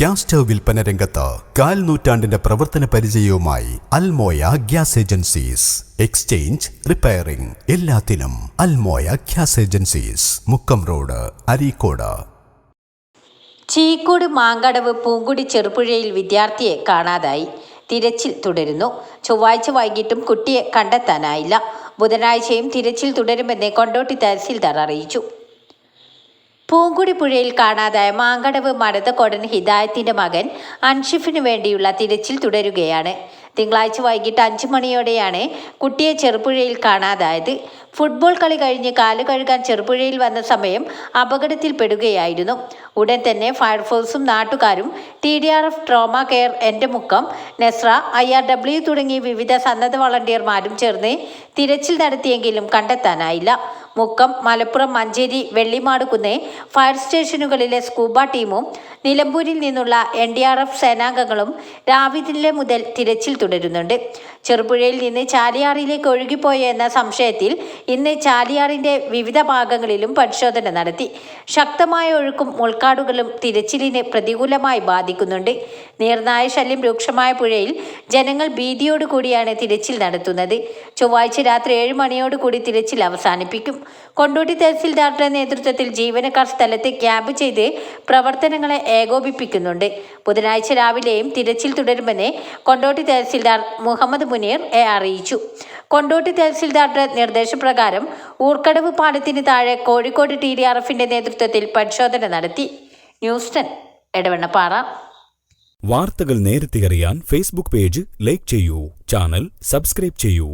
Gas stove വിൽപ്പന രംഗത്ത് കാൽ നൂറ്റാണ്ടിന്റെ പ്രവർത്തന പരിചയവുമായി Almoya gas agencies. Exchange repairing എല്ലാത്തിനും Almoya gas agencies. Mukkam road Areekode. Cheekode Mankadavu Poonkudi ചെറുപുഴയിൽ വിദ്യാർത്ഥിയെ കാണാതായി. തിരച്ചിൽ തുടരുന്നു. ചൊവ്വാഴ്ച വൈകിട്ടും കുട്ടിയെ കണ്ടെത്താനായില്ല. ബുധനാഴ്ചയും തിരച്ചിൽ തുടരുമെന്ന് കൊണ്ടോട്ടി തഹസിൽദാർ അറിയിച്ചു. പൂങ്കുടി പുഴയിൽ കാണാതായ മാങ്കടവ് മടത്തക്കോടൻ ഹിദായത്തിന്റെ മകൻ അൻഷിഫിനു വേണ്ടിയുള്ള തിരച്ചിൽ തുടരുകയാണ്. തിങ്കളാഴ്ച വൈകിട്ട് അഞ്ചു മണിയോടെയാണ് കുട്ടിയെ ചെറുപുഴയിൽ കാണാതായത്. ഫുട്ബോൾ കളി കഴിഞ്ഞ് കാൽ കഴുകാൻ ചെറുപുഴയിൽ വന്ന സമയം അപകടത്തിൽപ്പെടുകയായിരുന്നു. ഉടൻ തന്നെ ഫയർഫോഴ്സും നാട്ടുകാരും T D R F trauma care എന്റെ Mukkam Nesra I R W തുടങ്ങി വിവിധ സന്നദ്ധ വളണ്ടിയർമാരും ചേർന്ന് തിരച്ചിൽ നടത്തിയെങ്കിലും കണ്ടെത്താനായില്ല. മുക്കം മലപ്പുറം മഞ്ചേരി വെള്ളിമാടുകുന്ന് ഫയർ സ്റ്റേഷനുകളിലെ സ്കൂബ ടീമും നിലമ്പൂരിൽ നിന്നുള്ള എൻ ഡി ആർ എഫ് സേനാംഗങ്ങളും രാവിലെ മുതൽ തിരച്ചിൽ തുടരുന്നുണ്ട്. ചെറുപുഴയിൽ നിന്ന് ചാലിയാറിലേക്ക് ഒഴുകിപ്പോയ എന്ന സംശയത്തിൽ ഇന്ന് ചാലിയാറിന്റെ വിവിധ ഭാഗങ്ങളിലും പരിശോധന നടത്തി. ശക്തമായ ഒഴുക്കും മുൾക്കാടുകളും തിരച്ചിലിനെ പ്രതികൂലമായി ബാധിക്കുന്നുണ്ട്. നീർനായ ശല്യം രൂക്ഷമായ പുഴയിൽ ജനങ്ങൾ ഭീതിയോടുകൂടിയാണ് തിരച്ചിൽ നടത്തുന്നത്. ചൊവ്വാഴ്ച രാത്രി ഏഴ് മണിയോടുകൂടി തിരച്ചിൽ അവസാനിപ്പിക്കും. കൊണ്ടോട്ടി തഹസിൽദാറുടെ നേതൃത്വത്തിൽ ജീവനക്കാർ സ്ഥലത്ത് ക്യാമ്പ് ചെയ്ത് പ്രവർത്തനങ്ങളെ ഏകോപിപ്പിക്കുന്നുണ്ട്. ബുധനാഴ്ച രാവിലെയും തിരച്ചിൽ തുടരുമെന്ന് കൊണ്ടോട്ടി തഹസിൽദാർ മുഹമ്മദ് മുനീർ എ അറിയിച്ചു. കൊണ്ടോട്ടി തഹസിൽദാറുടെ നിർദ്ദേശപ്രകാരം ഊർക്കടവ് പാലത്തിന് താഴെ കോഴിക്കോട് ടി ഡി ആർ എഫിന്റെ നേതൃത്വത്തിൽ പരിശോധന നടത്തി. News ten Edavannappara. വാർത്തകൾ നേരത്തെ അറിയാൻ ഫേസ്ബുക്ക് പേജ് ലൈക്ക് ചെയ്യൂ. ചാനൽ സബ്സ്ക്രൈബ് ചെയ്യൂ.